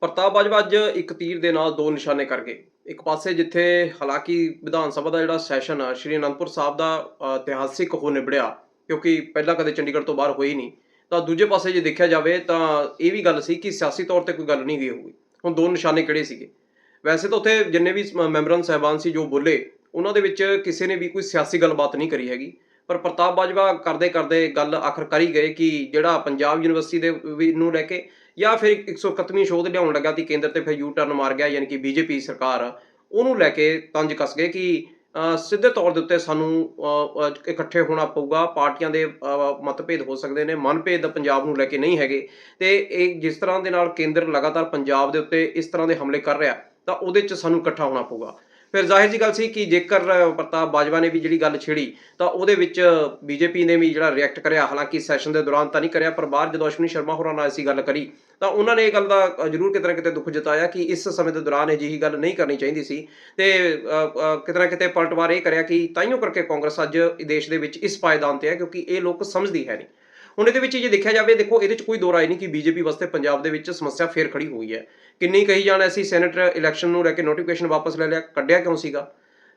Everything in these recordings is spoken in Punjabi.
ਪ੍ਰਤਾਪ ਬਾਜਵਾ ਅੱਜ ਇੱਕ ਤੀਰ ਦੇ ਨਾਲ ਦੋ ਨਿਸ਼ਾਨੇ ਕਰ ਗਏ। ਇੱਕ ਪਾਸੇ ਜਿੱਥੇ ਹਾਲਾਂਕਿ ਵਿਧਾਨ ਸਭਾ ਦਾ ਜਿਹੜਾ ਸੈਸ਼ਨ ਆ, ਸ਼੍ਰੀ ਅਨੰਦਪੁਰ ਸਾਹਿਬ ਦਾ ਇਤਿਹਾਸਿਕ ਹੋ ਨਿਬੜਿਆ, ਕਿਉਂਕਿ ਪਹਿਲਾਂ ਕਦੇ ਚੰਡੀਗੜ੍ਹ ਤੋਂ ਬਾਹਰ ਹੋਈ ਨਹੀਂ। ਤਾਂ ਦੂਜੇ ਪਾਸੇ ਜੇ ਦੇਖਿਆ ਜਾਵੇ ਤਾਂ ਇਹ ਵੀ ਗੱਲ ਸੀ ਕਿ ਸਿਆਸੀ ਤੌਰ ਤੇ ਕੋਈ ਗੱਲ ਨਹੀਂ ਗਈ ਹੋਊਗੀ। ਹੁਣ ਦੋ ਨਿਸ਼ਾਨੇ ਕਿਹੜੇ ਸੀਗੇ? ਵੈਸੇ ਤਾਂ ਉੱਥੇ ਜਿੰਨੇ ਵੀ ਸ- ਮੈਂਬਰਾਂ, ਸਾਹਿਬਾਨ ਸੀ ਜੋ ਬੋਲੇ, ਉਹਨਾਂ ਦੇ ਵਿੱਚ ਕਿਸੇ ਨੇ ਵੀ ਕੋਈ ਸਿਆਸੀ ਗੱਲਬਾਤ ਨਹੀਂ ਕਰੀ ਹੈਗੀ। ਪਰ ਪ੍ਰਤਾਪ ਬਾਜਵਾ ਕਰਦੇ ਕਰਦੇ ਗੱਲ ਆਖਰ ਕਰ ਹੀ ਗਏ ਕਿ ਜਿਹੜਾ ਪੰਜਾਬ ਯੂਨੀਵਰਸਿਟੀ ਦੇ ਵੀ ਨੂੰ ਲੈ ਕੇ ਜਾਂ ਫਿਰ 131ਵੀਂ ਸ਼ੋਧ ਲਿਆਉਣ ਲੱਗਾ ਤੀ ਕੇਂਦਰ ਤੇ ਫਿਰ ਯੂ ਟਰਨ ਮਾਰ ਗਿਆ, ਯਾਨੀ ਕਿ ਬੀਜੇਪੀ ਸਰਕਾਰ, ਉਹਨੂੰ ਲੈ ਕੇ ਤੰਜ ਕੱਸ ਗਏ ਕਿ ਸਿੱਧੇ ਤੌਰ ਦੇ ਉੱਤੇ ਸਾਨੂੰ ਇਕੱਠੇ ਹੋਣਾ ਪਊਗਾ, ਪਾਰਟੀਆਂ ਦੇ ਮਤਭੇਦ ਹੋ ਸਕਦੇ ਨੇ, ਮਨਭੇਦ ਪੰਜਾਬ ਨੂੰ ਲੈ ਕੇ ਨਹੀਂ ਹੈਗੇ। ਤੇ ਇਹ ਜਿਸ ਤਰ੍ਹਾਂ ਦੇ ਨਾਲ ਕੇਂਦਰ ਲਗਾਤਾਰ ਪੰਜਾਬ ਦੇ ਉੱਤੇ ਇਸ ਤਰ੍ਹਾਂ ਦੇ ਹਮਲੇ ਕਰ ਰਿਹਾ, ਤਾਂ ਉਹਦੇ 'ਚ ਸਾਨੂੰ ਇਕੱਠਾ ਹੋਣਾ ਪਊਗਾ। ਫਿਰ ਜ਼ਾਹਿਰ ਜੀ ਗੱਲ ਸੀ ਕਿ ਜੇਕਰ ਪ੍ਰਤਾਪ ਬਾਜਵਾ ਨੇ ਵੀ ਜਿਹੜੀ ਗੱਲ ਛੇੜੀ, ਤਾਂ ਉਹਦੇ ਵਿੱਚ ਬੀਜੇਪੀ ਨੇ ਵੀ ਜਿਹੜਾ ਰਿਐਕਟ ਕਰਿਆ। ਹਾਲਾਂਕਿ ਸੈਸ਼ਨ ਦੇ ਦੌਰਾਨ ਤਾਂ ਨਹੀਂ ਕਰਿਆ, ਪਰ ਬਾਹਰ ਜਦੋਂ ਅਸ਼ਵਨੀ ਸ਼ਰਮਾ ਹੋਰਾਂ ਨਾਲ ਅਸੀਂ ਗੱਲ ਕਰੀ, ਤਾਂ ਉਹਨਾਂ ਨੇ ਇਹ ਗੱਲ ਦਾ ਜ਼ਰੂਰ ਕਿਤੇ ਨਾ ਕਿਤੇ ਦੁੱਖ ਜਤਾਇਆ ਕਿ ਇਸ ਸਮੇਂ ਦੇ ਦੌਰਾਨ ਅਜਿਹੀ ਗੱਲ ਨਹੀਂ ਕਰਨੀ ਚਾਹੀਦੀ ਸੀ। ਤੇ ਕਿਤੇ ਨਾ ਕਿਤੇ ਪਲਟਵਾਰ ਇਹ ਕਰਿਆ ਕਿ ਤਾਈਓ ਕਰਕੇ ਕਾਂਗਰਸ ਅੱਜ ਦੇਸ਼ ਦੇ ਵਿੱਚ ਇਸ ਪਾਇਦਾਨ ਤੇ ਹੈ, ਕਿਉਂਕਿ ਇਹ ਲੋਕ ਸਮਝਦੀ ਹੈ ਨਹੀਂ। ਹੁਣ ਇਹਦੇ ਵਿੱਚ ਜੇ ਦੇਖਿਆ ਜਾਵੇ, ਦੇਖੋ ਇਹਦੇ ਵਿੱਚ ਕੋਈ ਦੋ ਰਾਏ ਨਹੀਂ ਕਿ ਬੀਜੇਪੀ ਵਾਸਤੇ ਪੰਜਾਬ ਦੇ ਵਿੱਚ ਸਮੱਸਿਆ ਫੇਰ ਖੜੀ ਹੋਈ ਹੈ। ਕਿੰਨੀ ਕਹੀ ਜਾਣ ਅਸੀਂ ਸੈਨੇਟ ਇਲੈਕਸ਼ਨ ਨੂੰ ਲੈ ਕੇ ਨੋਟੀਫਿਕੇਸ਼ਨ ਵਾਪਸ ਲੈ ਲਿਆ, ਕੱਢਿਆ ਕਿਉਂ ਸੀਗਾ?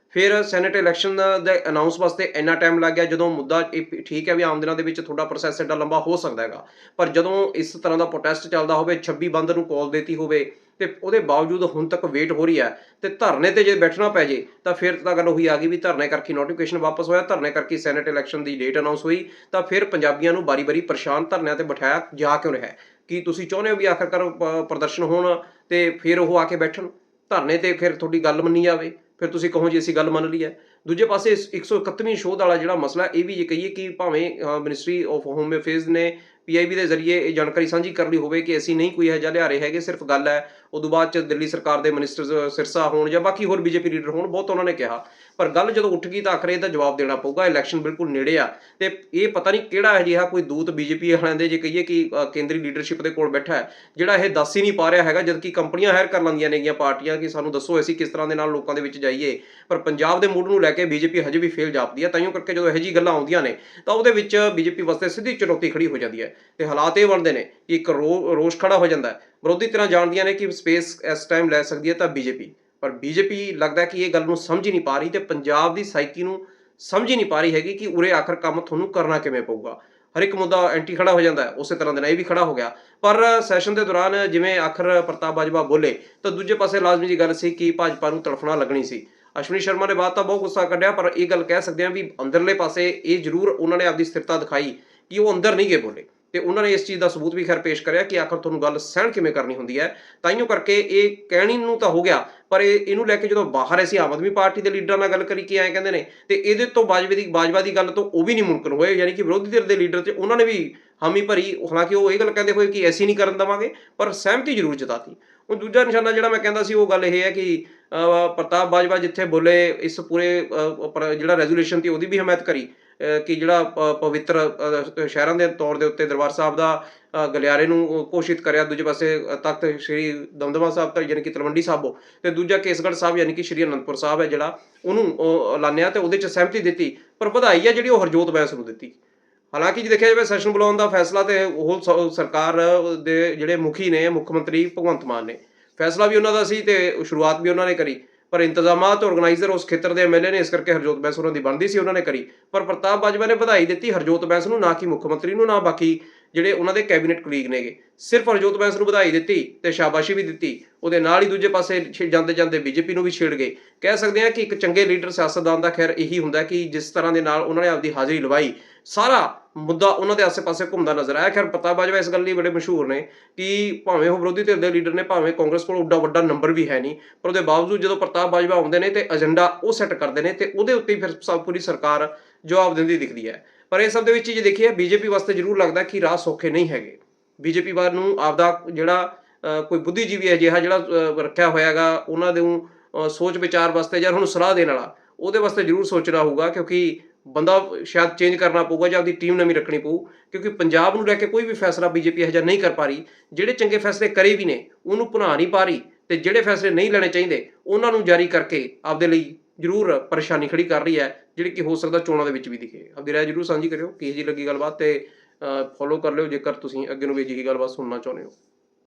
ਫਿਰ ਸੈਨੇਟ ਇਲੈਕਸ਼ਨ ਦੇ ਅਨਾਉਂਸ ਵਾਸਤੇ ਇੰਨਾ ਟਾਈਮ ਲੱਗ ਗਿਆ, ਜਦੋਂ ਮੁੱਦਾ ਇਹ ਠੀਕ ਹੈ ਵੀ ਆਮ ਦਿਨਾਂ ਦੇ ਵਿੱਚ ਤੁਹਾਡਾ ਪ੍ਰੋਸੈਸ ਐਡਾ ਲੰਬਾ ਹੋ ਸਕਦਾ ਹੈਗਾ। ਪਰ ਜਦੋਂ ਇਸ ਤਰ੍ਹਾਂ ਦਾ ਪ੍ਰੋਟੈਸਟ ਚੱਲਦਾ ਹੋਵੇ 26 ਬੰਦ ਨੂੰ ਕਾਲ ਦਿੱਤੀ ਹੋਵੇ ਤੇ ਉਹਦੇ ਬਾਵਜੂਦ ਹੁਣ ਤੱਕ ਵੇਟ ਹੋ ਰਹੀ ਹੈ, ਤੇ ਧਰਨੇ ਤੇ ਜੇ ਬੈਠਣਾ ਪੈ ਜੇ, ਤਾਂ ਫਿਰ ਤਾਂ ਗੱਲ ਉਹੀ ਆ ਗਈ ਵੀ ਧਰਨੇ ਕਰਕੇ ਨੋਟੀਫਿਕੇਸ਼ਨ ਵਾਪਸ ਹੋਇਆ, ਧਰਨੇ ਕਰਕੇ ਸੈਨੇਟ ਇਲੈਕਸ਼ਨ ਦੀ ਡੇਟ ਅਨਾਉਂਸ ਹੋਈ, ਤਾਂ ਫਿਰ ਪੰਜਾਬੀਆਂ ਨੂੰ ਬਾਰੀ-ਬਾਰੀ ਪਰੇਸ਼ਾਨ ਧਰਨਿਆਂ ਤੇ ਬਿਠਾਇਆ ਜਾ ਕਿਉਂ ਰਿਹਾ ਹੈ? ਕੀ ਤੁਸੀਂ ਚਾਹੁੰਦੇ ਹੋ ਵੀ ਆਖਰਕਾਰ ਪ੍ਰਦਰਸ਼ਨ ਹੋਣ ਤੇ ਫਿਰ ਉਹ ਆ ਕੇ ਬੈਠਣ ਧਰਨੇ ਤੇ ਫਿਰ ਤੁਹਾਡੀ ਗੱਲ ਮੰਨੀ ਜਾਵੇ, ਫਿਰ ਤੁਸੀਂ ਕਹੋ ਜੀ ਅਸੀਂ ਗੱਲ ਮੰਨ ਲਈ ਹੈ ਦੂਜੇ ਪਾਸੇ ਇਸ 131ਵੀਂ ਸ਼ੋਧ ਵਾਲਾ ਜਿਹੜਾ ਮਸਲਾ, ਇਹ ਵੀ ਜੇ ਕਹੀਏ ਕਿ ਭਾਵੇਂ ਮਿਨਿਸਟਰੀ ਆਫ ਹੋਮ ਅਫੇਅਰਸ ਨੇ ਪੀਆਈਬੀ ਦੇ ਜ਼ਰੀਏ ਇਹ ਜਾਣਕਾਰੀ ਸਾਂਝੀ ਕਰ ਲਈ ਹੋਵੇ ਕਿ ਅਸੀਂ ਨਹੀਂ ਕੋਈ ਇਹੋ ਜਿਹਾ ਲਿਆ ਰਹੇ ਹੈਗੇ, ਸਿਰਫ ਗੱਲ ਹੈ ਉਦੋਂ ਬਾਅਦ ਚ ਦਿੱਲੀ ਸਰਕਾਰ ਦੇ ਮਿਨਿਸਟਰ ਸਿਰਸਾ ਹੋਣ ਜਾਂ ਬਾਕੀ ਹੋਰ ਬੀਜੇਪੀ ਲੀਡਰ ਹੋਣ, ਬਹੁਤ ਉਹਨਾਂ ਨੇ ਕਿਹਾ। ਪਰ ਗੱਲ ਜਦੋਂ ਉੱਠ ਗਈ ਤਾਂ ਆਖਰੇ ਇਹਦਾ ਜਵਾਬ ਦੇਣਾ ਪਊਗਾ ਇਲੈਕਸ਼ਨ ਬਿਲਕੁਲ ਨੇੜੇ ਆ। ਤੇ ਇਹ ਪਤਾ ਨਹੀਂ ਕਿਹੜਾ ਅਜਿਹਾ ਕੋਈ ਦੂਤ ਬੀਜੇਪੀ ਵਾਲਿਆਂ ਦੇ ਜੇ ਕਹੀਏ ਕਿ ਕੇਂਦਰੀ ਲੀਡਰਸ਼ਿਪ ਦੇ ਕੋਲ ਬੈਠਾ ਹੈ, ਜਿਹੜਾ ਇਹ ਦੱਸ ਹੀ ਨਹੀਂ ਪਾ ਰਿਹਾ ਹੈਗਾ, ਜਦਕਿ ਕੰਪਨੀਆਂ ਹਾਇਰ ਕਰ ਲੈਂਦੀਆਂ ਨੇਗੀਆਂ ਪਾਰਟੀਆਂ ਕਿ ਸਾਨੂੰ ਦੱਸੋ ਅਸੀਂ ਕਿਸ ਤਰ੍ਹਾਂ ਦੇ ਨਾਲ ਲੋਕਾਂ ਦੇ ਵਿੱਚ ਜਾਈਏ। ਪਰ ਪੰਜਾਬ ਦੇ ਮੂਡ ਨੂੰ ਲੈ ਕੇ ਬੀਜੇਪੀ ਹਜੇ ਵੀ ਫੇਲ ਜਾਪਦੀ ਹੈ ਤਾਈਓ ਕਰਕੇ ਜਦੋਂ ਇਹੋ ਜਿਹੀ ਗੱਲਾਂ ਆਉਂਦੀਆਂ ਨੇ, ਤਾਂ ਉਹਦੇ ਵਿੱਚ ਬੀਜੇਪੀ ਵਾਸਤੇ ਸਿੱਧੀ ਚੁਣੌਤੀ ਖੜੀ ਹੋ ਜਾਂਦੀ ਹੈ। ਤੇ ਹਾਲਾਤ ਇਹ ਬਣਦੇ ਨੇ ਕਿ ਇੱਕ ਰੋ- ਰੋਸ਼ ਖੜਾ ਹੋ ਜਾਂਦਾ ਹੈ। ਵਿਰੋਧੀ ਤਰ੍ਹਾਂ ਜਾਣਦੀਆਂ ਨੇ ਕਿ ਸਪੇਸ ਇਸ ਟਾਈਮ ਲੈ ਸਕਦੀ ਹੈ ਤਾਂ ਬੀਜੇਪੀ ਪਰ ਬੀਜੇਪੀ ਲੱਗਦਾ ਕਿ ਇਹ ਗੱਲ ਨੂੰ ਸਮਝ ਹੀ ਨਹੀਂ ਪਾ ਰਹੀ ਤੇ ਪੰਜਾਬ ਦੀ ਸਾਈਕੀ ਨੂੰ ਸਮਝ ਹੀ ਨਹੀਂ ਪਾ ਰਹੀ ਹੈਗੀ ਕਿ ਉਰੇ ਆਖਰ ਕੰਮ ਤੁਹਾਨੂੰ ਕਰਨਾ ਕਿਵੇਂ ਪਊਗਾ। ਹਰ ਇੱਕ ਮੁੱਦਾ ਐਂਟੀ ਖੜਾ ਹੋ ਜਾਂਦਾ ਹੈ, ਉਸੇ ਤਰ੍ਹਾਂ ਦੇ ਨਾਲ ਇਹ ਵੀ ਖੜਾ ਹੋ ਗਿਆ। ਪਰ ਸੈਸ਼ਨ ਦੇ ਦੌਰਾਨ ਜਿਵੇਂ ਆਖਰ ਪ੍ਰਤਾਪ ਬਾਜਵਾ ਬੋਲੇ, ਤਾਂ ਦੂਜੇ ਪਾਸੇ ਲਾਜ਼ਮੀ ਜੀ ਗੱਲ ਸੀ ਕਿ ਭਾਜਪਾ ਨੂੰ ਤੜਫਣਾ ਲੱਗਣੀ ਸੀ। ਅਸ਼ਵਨੀ ਸ਼ਰਮਾ ਨੇ ਬਾਤ ਤਾਂ ਬਹੁਤ ਗੁੱਸਾ ਕੱਢਿਆ, ਪਰ ਇਹ ਗੱਲ ਕਹਿ ਸਕਦੇ ਹਾਂ ਵੀ ਅੰਦਰਲੇ ਪਾਸੇ ਇਹ ਜ਼ਰੂਰ ਉਹਨਾਂ ਨੇ ਆਪਦੀ ਸਥਿਰਤਾ ਦਿਖਾਈ ਕਿ ਉਹ ਅੰਦਰ ਨਹੀਂ ਗਏ ਬੋਲੇ। ਤੇ ਉਹਨਾਂ ਨੇ ਇਸ ਚੀਜ਼ ਦਾ ਸਬੂਤ ਵੀ ਖੈਰ ਪੇਸ਼ ਕਰਿਆ ਕਿ ਆਖਰ ਤੁਹਾਨੂੰ ਗੱਲ ਸਹਿਣ ਕਿਵੇਂ ਕਰਨੀ ਹੁੰਦੀ ਹੈ। ਤਾਈਓ ਕਰਕੇ ਇਹ ਕਹਿਣੀ ਨੂੰ ਤਾਂ ਹੋ ਗਿਆ, ਪਰ ਇਹ, ਇਹਨੂੰ ਲੈ ਕੇ ਜਦੋਂ ਬਾਹਰ ਅਸੀਂ ਆਮ ਆਦਮੀ ਪਾਰਟੀ ਦੇ ਲੀਡਰਾਂ ਨਾਲ ਗੱਲ ਕਰੀ ਕਿ ਐਂ ਕਹਿੰਦੇ ਨੇ, ਤੇ ਇਹਦੇ ਤੋਂ ਬਾਜਵੇ ਦੀ, ਬਾਜਵਾ ਦੀ ਗੱਲ ਤੋਂ ਉਹ ਵੀ ਨਹੀਂ ਮੁਮਕਨ ਹੋਏ, ਯਾਨੀ ਕਿ ਵਿਰੋਧੀ ਧਿਰ ਦੇ ਲੀਡਰ ਤੇ ਉਹਨਾਂ ਨੇ ਵੀ ਹਾਮੀ ਭਰੀ, ਹਾਲਾਂਕਿ ਉਹ ਇਹ ਗੱਲ ਕਹਿੰਦੇ ਹੋਏ ਕਿ ਐਸੀ ਨਹੀਂ ਕਰਨ ਦਵਾਂਗੇ, ਪਰ ਸਹਿਮਤੀ ਜ਼ਰੂਰ ਜਤਾਤੀ। ਹੁਣ ਦੂਜਾ ਨਿਸ਼ਾਨਾ ਜਿਹੜਾ ਮੈਂ ਕਹਿੰਦਾ ਸੀ, ਉਹ ਗੱਲ ਇਹ ਹੈ ਕਿ ਪ੍ਰਤਾਪ ਬਾਜਵਾ ਜਿੱਥੇ ਬੋਲੇ, ਇਸ ਪੂਰੇ ਜਿਹੜਾ ਰੈਜ਼ੋਲੂਸ਼ਨ 'ਤੇ ਉਹਦੀ ਵੀ ਹਮਾਇਤ ਕਰੀ। ਕਿ ਜਿਹੜਾ ਪ- ਪਵਿੱਤਰ ਸ਼ਹਿਰਾਂ ਦੇ ਤੌਰ ਦੇ ਉੱਤੇ ਦਰਬਾਰ ਸਾਹਿਬ ਦਾ ਗਲਿਆਰੇ ਨੂੰ ਘੋਸ਼ਿਤ ਕਰਿਆ, ਦੂਜੇ ਪਾਸੇ ਤਖਤ ਸ੍ਰੀ ਦਮਦਮਾ ਸਾਹਿਬ ਤਾਂ ਯਾਨੀ ਕਿ ਤਲਵੰਡੀ ਸਾਬੋ ਤੇ ਦੂਜਾ ਕੇਸਗੜ੍ਹ ਸਾਹਿਬ, ਯਾਨੀ ਕਿ ਸ੍ਰੀ ਅਨੰਦਪੁਰ ਸਾਹਿਬ ਹੈ ਜਿਹੜਾ, ਉਹਨੂੰ, ਉਹ ਐਲਾਨਿਆ ਤੇ ਉਹਦੇ ਚ ਸਹਿਮਤੀ ਦਿੱਤੀ, ਪਰ ਵਧਾਈ ਹੈ ਜਿਹੜੀ ਉਹ ਹਰਜੋਤ ਬੈਂਸ ਨੂੰ ਦਿੱਤੀ। ਹਾਲਾਂਕਿ ਜੇ ਦੇਖਿਆ ਜਾਵੇ, ਸੈਸ਼ਨ ਬੁਲਾਉਣ ਦਾ ਫੈਸਲਾ ਤੇ ਉਹ ਸ- ਸਰਕਾਰ ਦੇ ਜਿਹੜੇ ਮੁਖੀ ਨੇ, ਮੁੱਖ ਮੰਤਰੀ ਭਗਵੰਤ ਮਾਨ ਨੇ, ਫੈਸਲਾ ਵੀ ਉਹਨਾਂ ਦਾ ਸੀ ਤੇ ਸ਼ੁਰੂਆਤ ਵੀ ਉਹਨਾਂ ਨੇ ਕਰੀ। ਪਰ ਇੰਤਜ਼ਾਮਾਤ ਆਰਗੇਨਾਈਜ਼ਰ ਉਸ ਖੇਤਰ ਦੇ ਐਮਐਲਏ ਨੇ ਇਸ ਕਰਕੇ ਹਰਜੋਤ ਬੈਂਸ ਉਹਨਾਂ ਦੀ ਬਣਦੀ ਸੀ, ਉਹਨਾਂ ਨੇ ਕਰੀ। ਪਰ ਪ੍ਰਤਾਪ ਬਾਜਵਾ ਨੇ ਵਧਾਈ ਦਿੱਤੀ, ਹਰਜੋਤ ਬੈਂਸ ਨੂੰ, ਨਾ ਕਿ ਮੁੱਖ ਮੰਤਰੀ ਨੂੰ, ਨਾ ਬਾਕੀ ਜਿਹੜੇ ਉਹਨਾਂ ਦੇ ਕੈਬਨਿਟ ਕਲੀਗ ਨੇਗੇ। ਸਿਰਫ ਹਰਜੋਤ ਬੈਂਸ ਨੂੰ ਵਧਾਈ ਦਿੱਤੀ ਤੇ ਸ਼ਾਬਾਸ਼ੀ ਵੀ ਦਿੱਤੀ। ਉਹਦੇ ਨਾਲ ਹੀ ਦੂਜੇ ਪਾਸੇ ਛੇ- ਜਾਂਦੇ ਜਾਂਦੇ ਬੀਜੇਪੀ ਨੂੰ ਵੀ ਛੇੜ ਗਏ। ਕਹਿ ਸਕਦੇ ਹਾਂ ਕਿ ਇੱਕ ਚੰਗੇ ਲੀਡਰ ਸਿਆਸਤਦਾਨ ਦਾ ਖੈਰ ਇਹੀ ਹੁੰਦਾ ਕਿ ਜਿਸ ਤਰ੍ਹਾਂ ਦੇ ਨਾਲ ਉਹਨਾਂ ਨੇ ਆਪਦੀ ਹਾਜ਼ਰੀ ਲਵਾਈ। ਸਾਰਾ ਮੁੱਦਾ ਉਹਨਾਂ ਦੇ ਆਸੇ-ਪਾਸੇ ਘੁੰਮਦਾ ਨਜ਼ਰ ਆਇਆ। ਖੈਰ ਪ੍ਰਤਾਪ ਬਾਜਵਾ ਇਸ ਗੱਲ ਲਈ ਬੜੇ ਮਸ਼ਹੂਰ ਨੇ ਕਿ ਭਾਵੇਂ ਉਹ ਵਿਰੋਧੀ ਧਿਰ ਦੇ ਲੀਡਰ ਨੇ, ਭਾਵੇਂ ਕਾਂਗਰਸ ਕੋਲ ਉੱਡਾ ਵੱਡਾ ਨੰਬਰ ਵੀ ਹੈ ਨਹੀਂ, ਪਰ ਉਹਦੇ ਬਾਵਜੂਦ ਜਦੋਂ ਪ੍ਰਤਾਪ ਬਾਜਵਾ ਆਉਂਦੇ ਨੇ ਤੇ ਏਜੰਡਾ ਉਹ ਸੈੱਟ ਕਰਦੇ ਨੇ ਤੇ ਉਹਦੇ ਉੱਤੇ ਫਿਰ ਸਭ ਪੂਰੀ ਸਰਕਾਰ ਜਵਾਬ ਦਿੰਦੀ ਦਿਖਦੀ ਹੈ। ਪਰ ਇਹ ਸਭ ਦੇ ਵਿੱਚ ਜੇ ਦੇਖੀਏ ਬੀਜੇਪੀ ਵਾਸਤੇ ਜ਼ਰੂਰ ਲੱਗਦਾ ਕਿ ਰਾਹ ਸੌਖੇ ਨਹੀਂ ਹੈਗੇ। ਬੀਜੇਪੀ ਵਾਰ ਨੂੰ ਆਪਦਾ ਜਿਹੜਾ ਕੋਈ ਬੁੱਧੀਜੀਵੀ ਹੈ ਜਿਹੜਾ ਜਿਹੜਾ ਰੱਖਿਆ ਹੋਇਆ ਹੈਗਾ ਉਹਨਾਂ ਦੇ ਊਂ, ਸੋਚ ਵਿਚਾਰ ਵਾਸਤੇ ਜਾਂ ਉਹਨੂੰ ਸਲਾਹ ਦੇਣ ਵਾਲਾ ਉਹਦੇ ਵਾਸਤੇ ਜ਼ਰੂਰ ਸੋਚਣਾ ਹੋਊਗਾ ਕਿਉਂਕਿ ਬੰਦਾ ਸ਼ਾਇਦ ਚੇਂਜ ਕਰਨਾ ਪਊਗਾ ਜਾਂ ਆਪਦੀ ਟੀਮ ਨਵੀਂ ਰੱਖਣੀ ਪਊ ਕਿਉਂਕਿ ਪੰਜਾਬ ਨੂੰ ਲੈ ਕੇ ਕੋਈ ਵੀ ਫੈਸਲਾ ਬੀਜੇਪੀ ਇਹੋ ਜਿਹਾ ਨਹੀਂ ਕਰ ਪਾ ਰਹੀ ਜਿਹੜੇ ਚੰਗੇ ਫੈਸਲੇ ਕਰੇ ਵੀ ਨੇ ਉਹਨੂੰ ਭੁਨਾ ਨਹੀਂ ਪਾ ਰਹੀ ਤੇ ਜਿਹੜੇ ਫੈਸਲੇ ਨਹੀਂ ਲੈਣੇ ਚਾਹੀਦੇ ਉਹਨਾਂ ਨੂੰ ਜਾਰੀ ਕਰਕੇ ਆਪਦੇ ਲਈ ਜ਼ਰੂਰ ਪਰੇਸ਼ਾਨੀ ਖੜੀ ਕਰ ਰਹੀ ਹੈ, ਜਿਹੜੀ ਕਿ ਹੋ ਸਕਦਾ ਚੋਣਾਂ ਦੇ ਵਿੱਚ ਵੀ ਦਿਖੇ। ਆਪਦੀ ਰਾਏ ਜ਼ਰੂਰ ਸਾਂਝੀ ਕਰਿਓ, ਕਿਹੋ ਜਿਹੀ ਲੱਗੀ ਗੱਲਬਾਤ ਤੇ ਫੋਲੋ ਕਰ ਲਿਓ, ਜੇਕਰ ਤੁਸੀਂ ਅੱਗੇ ਨੂੰ ਵੀ ਅਜਿਹੀ ਗੱਲਬਾਤ ਸੁਣਨਾ ਚਾਹੁੰਦੇ ਹੋ।